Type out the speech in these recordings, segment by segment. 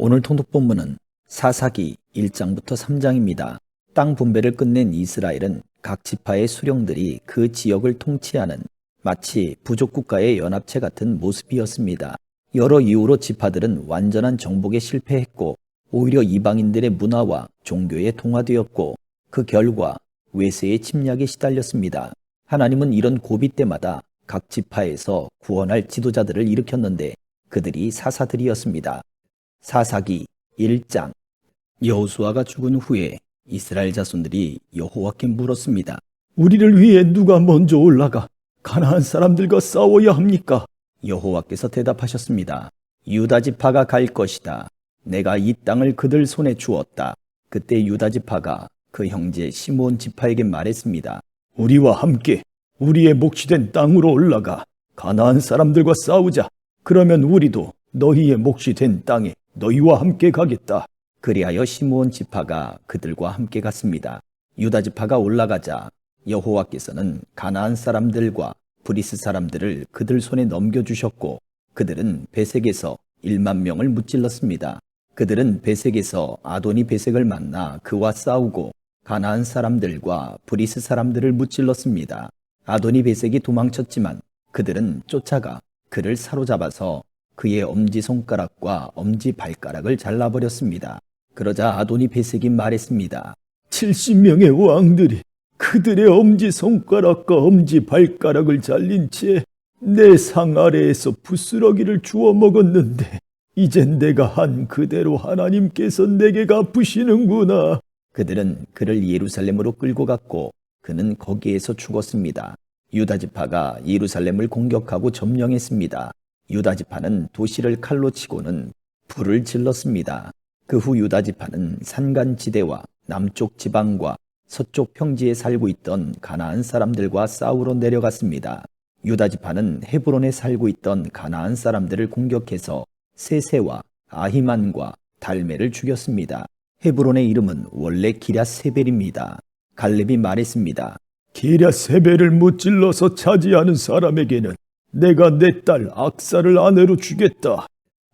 오늘 통독 본문은 사사기 1장부터 3장입니다. 땅 분배를 끝낸 이스라엘은 각 지파의 수령들이 그 지역을 통치하는 마치 부족 국가의 연합체 같은 모습이었습니다. 여러 이유로 지파들은 완전한 정복에 실패했고 오히려 이방인들의 문화와 종교에 동화되었고 그 결과 외세의 침략에 시달렸습니다. 하나님은 이런 고비 때마다 각 지파에서 구원할 지도자들을 일으켰는데 그들이 사사들이었습니다. 사사기 1장 여호수아가 죽은 후에 이스라엘 자손들이 여호와께 물었습니다. 우리를 위해 누가 먼저 올라가 가나안 사람들과 싸워야 합니까? 여호와께서 대답하셨습니다. 유다 지파가 갈 것이다. 내가 이 땅을 그들 손에 주었다. 그때 유다 지파가 그 형제 시몬 지파에게 말했습니다. 우리와 함께 우리의 몫이 된 땅으로 올라가 가나안 사람들과 싸우자. 그러면 우리도 너희의 몫이 된 땅에 너희와 함께 가겠다. 그리하여 시므온 지파가 그들과 함께 갔습니다. 유다 지파가 올라가자 여호와께서는 가나안 사람들과 브리스 사람들을 그들 손에 넘겨주셨고 그들은 베색에서 1만 명을 무찔렀습니다. 그들은 베색에서 아도니 베색을 만나 그와 싸우고 가나안 사람들과 브리스 사람들을 무찔렀습니다. 아도니 베색이 도망쳤지만 그들은 쫓아가 그를 사로잡아서 그의 엄지손가락과 엄지발가락을 잘라버렸습니다. 그러자 아도니 베색이 말했습니다. 70명의 왕들이 그들의 엄지손가락과 엄지발가락을 잘린 채 내 상 아래에서 부스러기를 주워 먹었는데 이젠 내가 한 그대로 하나님께서 내게 갚으시는구나. 그들은 그를 예루살렘으로 끌고 갔고 그는 거기에서 죽었습니다. 유다 지파가 예루살렘을 공격하고 점령했습니다. 유다 지파는 도시를 칼로 치고는 불을 질렀습니다. 그 후 유다 지파는 산간 지대와 남쪽 지방과 서쪽 평지에 살고 있던 가나안 사람들과 싸우러 내려갔습니다. 유다 지파는 헤브론에 살고 있던 가나안 사람들을 공격해서 세세와 아히만과 달메를 죽였습니다. 헤브론의 이름은 원래 기랴세벨입니다. 갈렙이 말했습니다. 기랴 세벨을 무찔러서 차지하는 사람에게는 내가 내 딸 악사를 아내로 주겠다.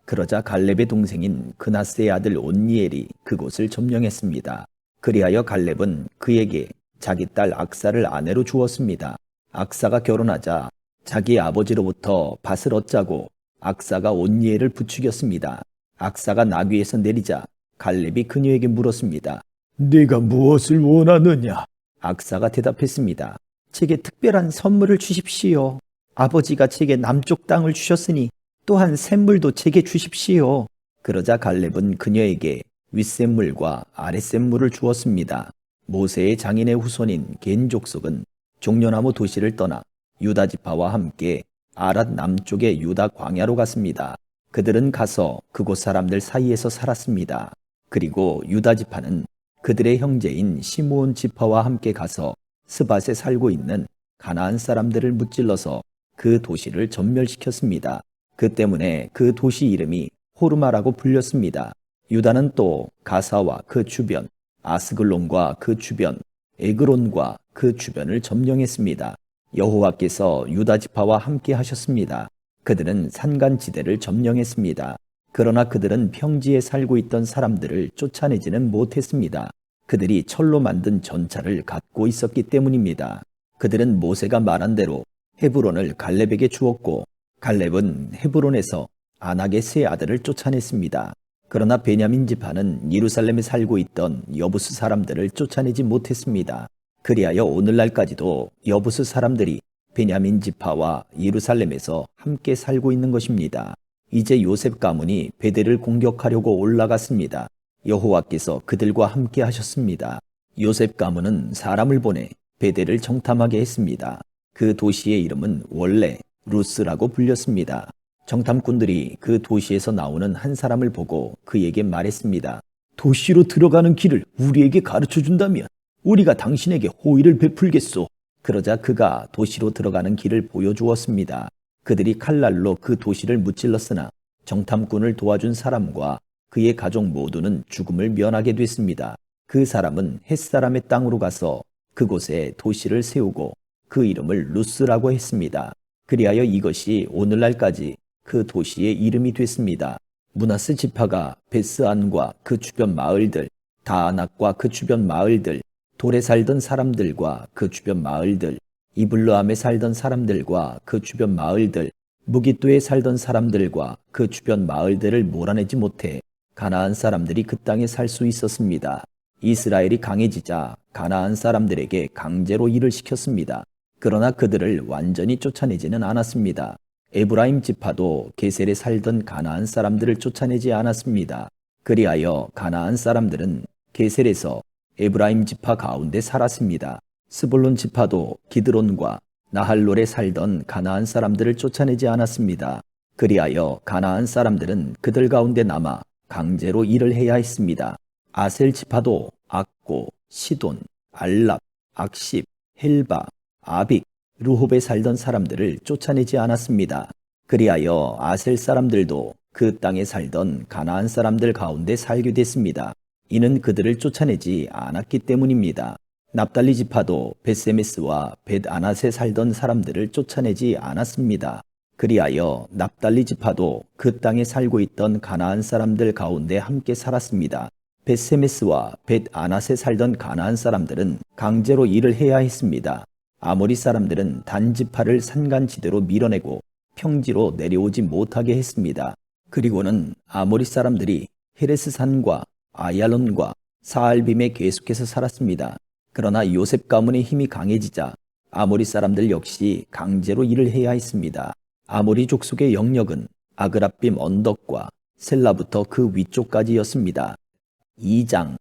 그러자 갈렙의 동생인 그나스의 아들 온니엘이 그곳을 점령했습니다. 그리하여 갈렙은 그에게 자기 딸 악사를 아내로 주었습니다. 악사가 결혼하자 자기 아버지로부터 밭을 얻자고 악사가 온니엘을 부추겼습니다. 악사가 나귀에서 내리자 갈렙이 그녀에게 물었습니다. 네가 무엇을 원하느냐? 악사가 대답했습니다. 제게 특별한 선물을 주십시오. 아버지가 제게 남쪽 땅을 주셨으니 또한 샘물도 제게 주십시오. 그러자 갈렙은 그녀에게 윗샘물과 아랫샘물을 주었습니다. 모세의 장인의 후손인 겐 족속은 종려나무 도시를 떠나 유다 지파와 함께 아랏 남쪽의 유다 광야로 갔습니다. 그들은 가서 그곳 사람들 사이에서 살았습니다. 그리고 유다 지파는 그들의 형제인 시므온 지파와 함께 가서 스밧에 살고 있는 가나안 사람들을 무찔러서 그 도시를 전멸시켰습니다. 그 때문에 그 도시 이름이 호르마라고 불렸습니다. 유다는 또 가사와 그 주변, 아스글론과 그 주변, 에그론과 그 주변을 점령했습니다. 여호와께서 유다 지파와 함께 하셨습니다. 그들은 산간지대를 점령했습니다. 그러나 그들은 평지에 살고 있던 사람들을 쫓아내지는 못했습니다. 그들이 철로 만든 전차를 갖고 있었기 때문입니다. 그들은 모세가 말한 대로 헤브론을 갈렙에게 주었고 갈렙은 헤브론에서 아낙의 세 아들을 쫓아냈습니다. 그러나 베냐민 지파는 예루살렘에 살고 있던 여부스 사람들을 쫓아내지 못했습니다. 그리하여 오늘날까지도 여부스 사람들이 베냐민 지파와 예루살렘에서 함께 살고 있는 것입니다. 이제 요셉 가문이 베델을 공격하려고 올라갔습니다. 여호와께서 그들과 함께 하셨습니다. 요셉 가문은 사람을 보내 베델을 정탐하게 했습니다. 그 도시의 이름은 원래 루스라고 불렸습니다. 정탐꾼들이 그 도시에서 나오는 한 사람을 보고 그에게 말했습니다. 도시로 들어가는 길을 우리에게 가르쳐 준다면 우리가 당신에게 호의를 베풀겠소. 그러자 그가 도시로 들어가는 길을 보여주었습니다. 그들이 칼날로 그 도시를 무찔렀으나 정탐꾼을 도와준 사람과 그의 가족 모두는 죽음을 면하게 됐습니다. 그 사람은 햇사람의 땅으로 가서 그곳에 도시를 세우고 그 이름을 루스라고 했습니다. 그리하여 이것이 오늘날까지 그 도시의 이름이 됐습니다. 무나스 지파가 베스안과 그 주변 마을들, 다아낙과 그 주변 마을들, 돌에 살던 사람들과 그 주변 마을들, 이블르함에 살던 사람들과 그 주변 마을들, 무기또에 살던 사람들과 그 주변 마을들을 몰아내지 못해 가나안 사람들이 그 땅에 살 수 있었습니다. 이스라엘이 강해지자 가나안 사람들에게 강제로 일을 시켰습니다. 그러나 그들을 완전히 쫓아내지는 않았습니다. 에브라임 지파도 게셀에 살던 가나안 사람들을 쫓아내지 않았습니다. 그리하여 가나안 사람들은 게셀에서 에브라임 지파 가운데 살았습니다. 스불론 지파도 기드론과 나할롤에 살던 가나안 사람들을 쫓아내지 않았습니다. 그리하여 가나안 사람들은 그들 가운데 남아 강제로 일을 해야 했습니다. 아셀 지파도 악고, 시돈, 알랍, 악십, 헬바, 아빅, 루홉에 살던 사람들을 쫓아내지 않았습니다. 그리하여 아셀 사람들도 그 땅에 살던 가나안 사람들 가운데 살게 됐습니다. 이는 그들을 쫓아내지 않았기 때문입니다. 납달리 지파도 베세메스와 벳아낫에 살던 사람들을 쫓아내지 않았습니다. 그리하여 납달리 지파도 그 땅에 살고 있던 가나안 사람들 가운데 함께 살았습니다. 베세메스와 벳아낫에 살던 가나안 사람들은 강제로 일을 해야 했습니다. 아모리 사람들은 단지파를 산간지대로 밀어내고 평지로 내려오지 못하게 했습니다. 그리고는 아모리 사람들이 헤레스 산과 아얄론과 사알빔에 계속해서 살았습니다. 그러나 요셉 가문의 힘이 강해지자 아모리 사람들 역시 강제로 일을 해야 했습니다. 아모리 족속의 영역은 아그라빔 언덕과 셀라부터 그 위쪽까지였습니다. 2장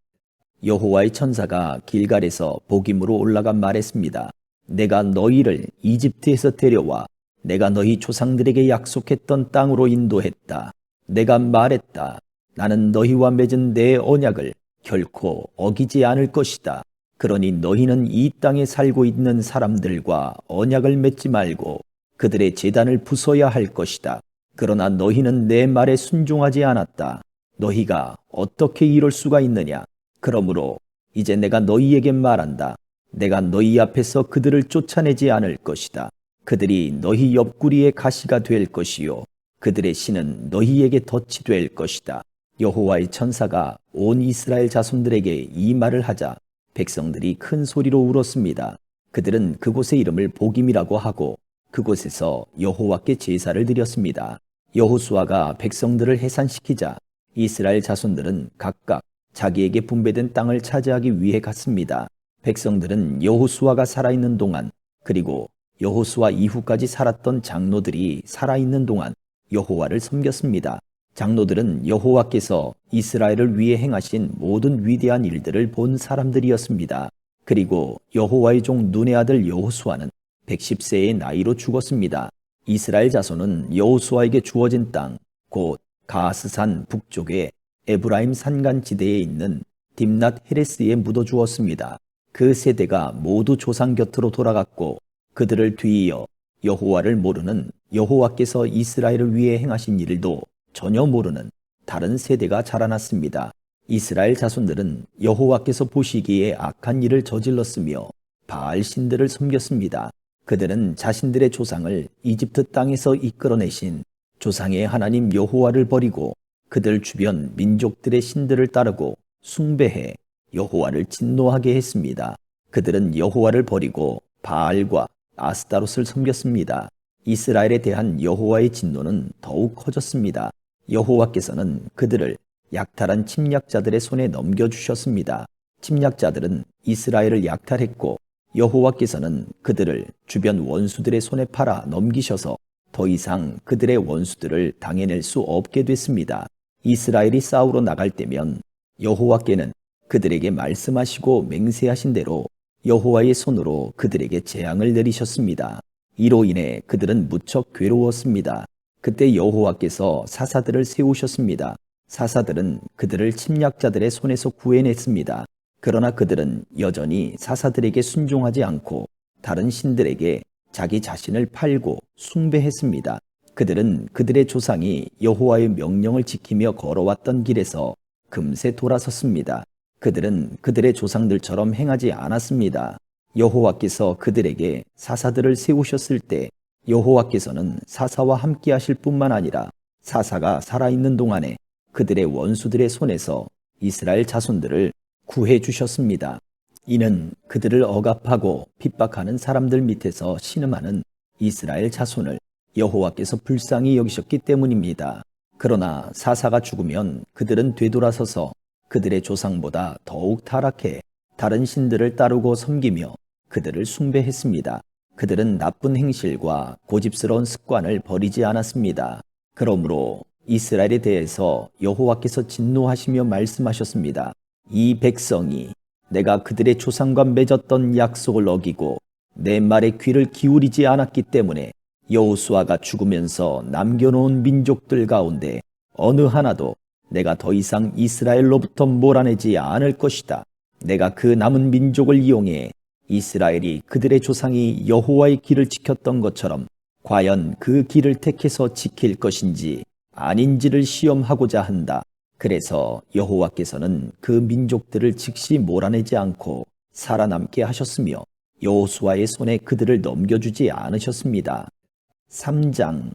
여호와의 천사가 길갈에서 복임으로 올라가 말했습니다. 내가 너희를 이집트에서 데려와 내가 너희 조상들에게 약속했던 땅으로 인도했다. 내가 말했다. 나는 너희와 맺은 내 언약을 결코 어기지 않을 것이다. 그러니 너희는 이 땅에 살고 있는 사람들과 언약을 맺지 말고 그들의 재단을 부숴야 할 것이다. 그러나 너희는 내 말에 순종하지 않았다. 너희가 어떻게 이럴 수가 있느냐? 그러므로 이제 내가 너희에게 말한다. 내가 너희 앞에서 그들을 쫓아내지 않을 것이다. 그들이 너희 옆구리에 가시가 될 것이요. 그들의 신은 너희에게 덫이 될 것이다. 여호와의 천사가 온 이스라엘 자손들에게 이 말을 하자 백성들이 큰 소리로 울었습니다. 그들은 그곳의 이름을 복임이라고 하고 그곳에서 여호와께 제사를 드렸습니다. 여호수아가 백성들을 해산시키자 이스라엘 자손들은 각각 자기에게 분배된 땅을 차지하기 위해 갔습니다. 백성들은 여호수아가 살아있는 동안 그리고 여호수아 이후까지 살았던 장로들이 살아있는 동안 여호와를 섬겼습니다. 장로들은 여호와께서 이스라엘을 위해 행하신 모든 위대한 일들을 본 사람들이었습니다. 그리고 여호와의 종 눈의 아들 여호수아는 110세의 나이로 죽었습니다. 이스라엘 자손은 여호수아에게 주어진 땅, 곧 가스산 북쪽의 에브라임 산간 지대에 있는 딥낫 헤레스에 묻어 주었습니다. 그 세대가 모두 조상 곁으로 돌아갔고 그들을 뒤이어 여호와를 모르는 여호와께서 이스라엘을 위해 행하신 일도 전혀 모르는 다른 세대가 자라났습니다. 이스라엘 자손들은 여호와께서 보시기에 악한 일을 저질렀으며 바알 신들을 섬겼습니다. 그들은 자신들의 조상을 이집트 땅에서 이끌어내신 조상의 하나님 여호와를 버리고 그들 주변 민족들의 신들을 따르고 숭배해 여호와를 진노하게 했습니다. 그들은 여호와를 버리고 바알과 아스타롯을 섬겼습니다. 이스라엘에 대한 여호와의 진노는 더욱 커졌습니다. 여호와께서는 그들을 약탈한 침략자들의 손에 넘겨주셨습니다. 침략자들은 이스라엘을 약탈했고 여호와께서는 그들을 주변 원수들의 손에 팔아 넘기셔서 더 이상 그들의 원수들을 당해낼 수 없게 됐습니다. 이스라엘이 싸우러 나갈 때면 여호와께는 그들에게 말씀하시고 맹세하신 대로 여호와의 손으로 그들에게 재앙을 내리셨습니다. 이로 인해 그들은 무척 괴로웠습니다. 그때 여호와께서 사사들을 세우셨습니다. 사사들은 그들을 침략자들의 손에서 구해냈습니다. 그러나 그들은 여전히 사사들에게 순종하지 않고 다른 신들에게 자기 자신을 팔고 숭배했습니다. 그들은 그들의 조상이 여호와의 명령을 지키며 걸어왔던 길에서 금세 돌아섰습니다. 그들은 그들의 조상들처럼 행하지 않았습니다. 여호와께서 그들에게 사사들을 세우셨을 때 여호와께서는 사사와 함께 하실 뿐만 아니라 사사가 살아있는 동안에 그들의 원수들의 손에서 이스라엘 자손들을 구해 주셨습니다. 이는 그들을 억압하고 핍박하는 사람들 밑에서 신음하는 이스라엘 자손을 여호와께서 불쌍히 여기셨기 때문입니다. 그러나 사사가 죽으면 그들은 되돌아서서 그들의 조상보다 더욱 타락해 다른 신들을 따르고 섬기며 그들을 숭배했습니다. 그들은 나쁜 행실과 고집스러운 습관을 버리지 않았습니다. 그러므로 이스라엘에 대해서 여호와께서 진노하시며 말씀하셨습니다. 이 백성이 내가 그들의 조상과 맺었던 약속을 어기고 내 말에 귀를 기울이지 않았기 때문에 여호수아가 죽으면서 남겨놓은 민족들 가운데 어느 하나도 내가 더 이상 이스라엘로부터 몰아내지 않을 것이다. 내가 그 남은 민족을 이용해 이스라엘이 그들의 조상이 여호와의 길을 지켰던 것처럼 과연 그 길을 택해서 지킬 것인지 아닌지를 시험하고자 한다. 그래서 여호와께서는 그 민족들을 즉시 몰아내지 않고 살아남게 하셨으며 여호수아의 손에 그들을 넘겨주지 않으셨습니다. 3장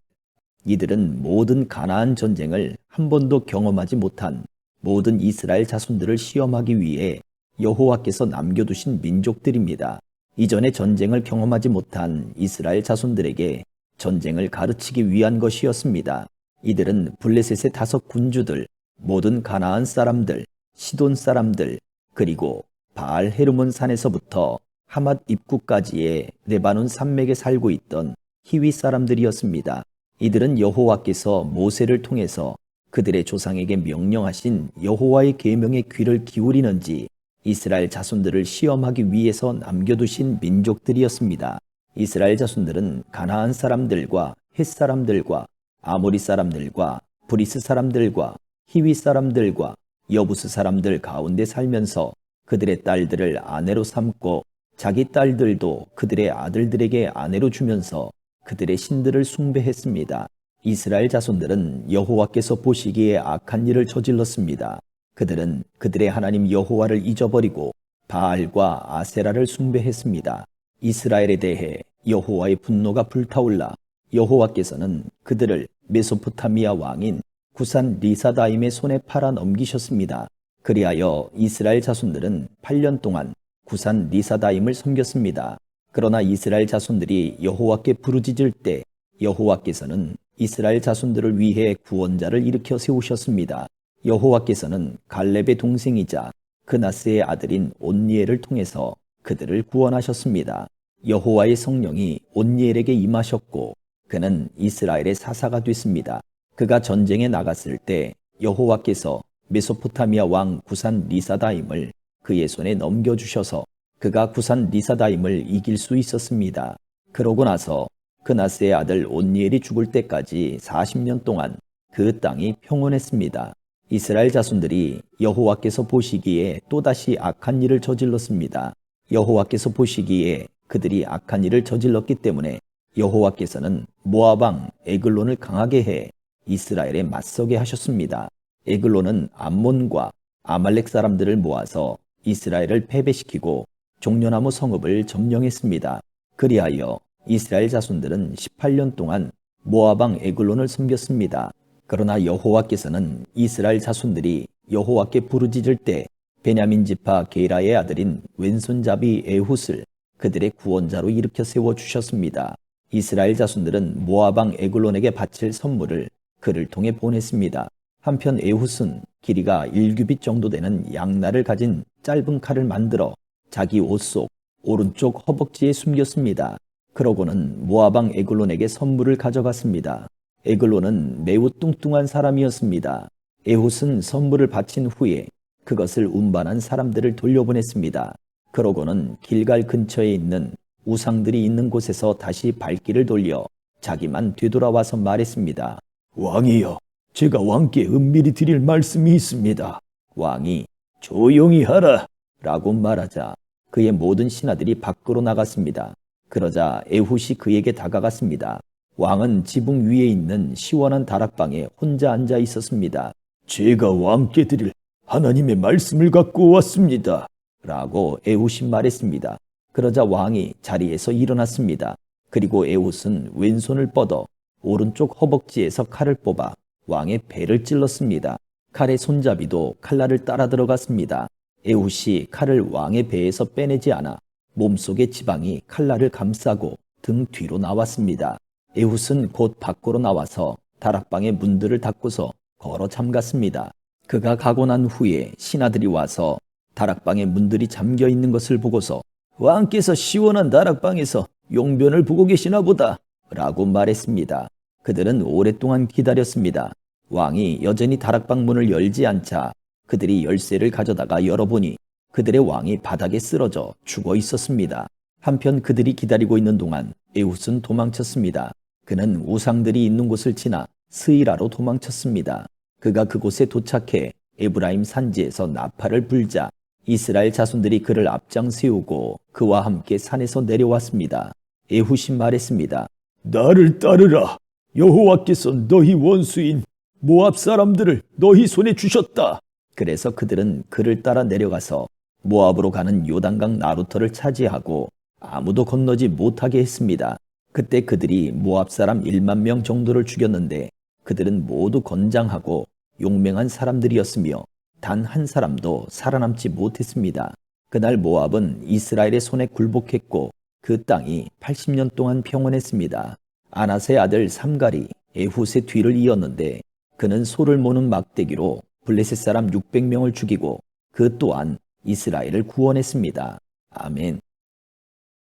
이들은 모든 가나안 전쟁을 한 번도 경험하지 못한 모든 이스라엘 자손들을 시험하기 위해 여호와께서 남겨두신 민족들입니다. 이전에 전쟁을 경험하지 못한 이스라엘 자손들에게 전쟁을 가르치기 위한 것이었습니다. 이들은 블레셋의 다섯 군주들, 모든 가나안 사람들, 시돈 사람들, 그리고 바알 헤르몬 산에서부터 하맛 입구까지의 레바논 산맥에 살고 있던 히위 사람들이었습니다. 이들은 여호와께서 모세를 통해서 그들의 조상에게 명령하신 여호와의 계명에 귀를 기울이는지 이스라엘 자손들을 시험하기 위해서 남겨두신 민족들이었습니다. 이스라엘 자손들은 가나안 사람들과 헷 사람들과 아모리 사람들과 브리스 사람들과 히위 사람들과 여부스 사람들 가운데 살면서 그들의 딸들을 아내로 삼고 자기 딸들도 그들의 아들들에게 아내로 주면서 그들의 신들을 숭배했습니다. 이스라엘 자손들은 여호와께서 보시기에 악한 일을 저질렀습니다. 그들은 그들의 하나님 여호와를 잊어버리고 바알과 아세라를 숭배했습니다. 이스라엘에 대해 여호와의 분노가 불타올라 여호와께서는 그들을 메소포타미아 왕인 구산 리사다임의 손에 팔아 넘기셨습니다. 그리하여 이스라엘 자손들은 8년 동안 구산 리사다임을 섬겼습니다. 그러나 이스라엘 자손들이 여호와께 부르짖을 때 여호와께서는 이스라엘 자손들을 위해 구원자를 일으켜 세우셨습니다. 여호와께서는 갈렙의 동생이자 그나스의 아들인 온니엘을 통해서 그들을 구원하셨습니다. 여호와의 성령이 온니엘에게 임하셨고 그는 이스라엘의 사사가 됐습니다. 그가 전쟁에 나갔을 때 여호와께서 메소포타미아 왕 구산 리사다임을 그의 손에 넘겨주셔서 그가 구산 리사다임을 이길 수 있었습니다. 그러고 나서 그나스의 아들 온니엘이 죽을 때까지 40년 동안 그 땅이 평온했습니다. 이스라엘 자손들이 여호와께서 보시기에 또다시 악한 일을 저질렀습니다. 여호와께서 보시기에 그들이 악한 일을 저질렀기 때문에 여호와께서는 모아방 에글론을 강하게 해 이스라엘에 맞서게 하셨습니다. 에글론은 암몬과 아말렉 사람들을 모아서 이스라엘을 패배시키고 종려나무 성읍을 점령했습니다. 그리하여 이스라엘 자손들은 18년 동안 모아방 에글론을 섬겼습니다. 그러나 여호와께서는 이스라엘 자손들이 여호와께 부르짖을 때 베냐민 지파 게라의 아들인 왼손잡이 에훗을 그들의 구원자로 일으켜 세워 주셨습니다. 이스라엘 자손들은 모아방 에글론에게 바칠 선물을 그를 통해 보냈습니다. 한편 에훗은 길이가 1규빗 정도 되는 양날을 가진 짧은 칼을 만들어 자기 옷 속 오른쪽 허벅지에 숨겼습니다. 그러고는 모아방 에글론에게 선물을 가져갔습니다. 에글론은 매우 뚱뚱한 사람이었습니다. 에훗은 선물을 바친 후에 그것을 운반한 사람들을 돌려보냈습니다. 그러고는 길갈 근처에 있는 우상들이 있는 곳에서 다시 발길을 돌려 자기만 되돌아와서 말했습니다. 왕이여, 제가 왕께 은밀히 드릴 말씀이 있습니다. 왕이 조용히 하라. 라고 말하자 그의 모든 신하들이 밖으로 나갔습니다. 그러자 에훗이 그에게 다가갔습니다. 왕은 지붕 위에 있는 시원한 다락방에 혼자 앉아 있었습니다. 제가 왕께 드릴 하나님의 말씀을 갖고 왔습니다. 라고 에훗이 말했습니다. 그러자 왕이 자리에서 일어났습니다. 그리고 에훗은 왼손을 뻗어 오른쪽 허벅지에서 칼을 뽑아 왕의 배를 찔렀습니다. 칼의 손잡이도 칼날을 따라 들어갔습니다. 에훗이 칼을 왕의 배에서 빼내지 않아 몸속의 지방이 칼날을 감싸고 등 뒤로 나왔습니다. 에훗은 곧 밖으로 나와서 다락방의 문들을 닫고서 걸어 잠갔습니다. 그가 가고 난 후에 신하들이 와서 다락방의 문들이 잠겨 있는 것을 보고서 왕께서 시원한 다락방에서 용변을 보고 계시나 보다 라고 말했습니다. 그들은 오랫동안 기다렸습니다. 왕이 여전히 다락방 문을 열지 않자 그들이 열쇠를 가져다가 열어보니 그들의 왕이 바닥에 쓰러져 죽어 있었습니다. 한편 그들이 기다리고 있는 동안 에훗은 도망쳤습니다. 그는 우상들이 있는 곳을 지나 스이라로 도망쳤습니다. 그가 그곳에 도착해 에브라임 산지에서 나팔을 불자 이스라엘 자손들이 그를 앞장 세우고 그와 함께 산에서 내려왔습니다. 에훗이 말했습니다. 나를 따르라. 여호와께서 너희 원수인 모압 사람들을 너희 손에 주셨다. 그래서 그들은 그를 따라 내려가서 모압으로 가는 요단강 나루터를 차지하고 아무도 건너지 못하게 했습니다. 그때 그들이 모압 사람 1만 명 정도를 죽였는데 그들은 모두 건장하고 용맹한 사람들이었으며 단 한 사람도 살아남지 못했습니다. 그날 모압은 이스라엘의 손에 굴복했고 그 땅이 80년 동안 평온했습니다. 아나세 아들 삼갈이 에훗의 뒤를 이었는데 그는 소를 모는 막대기로 블레셋 사람 600명을 죽이고 그 또한 이스라엘을 구원했습니다. 아멘.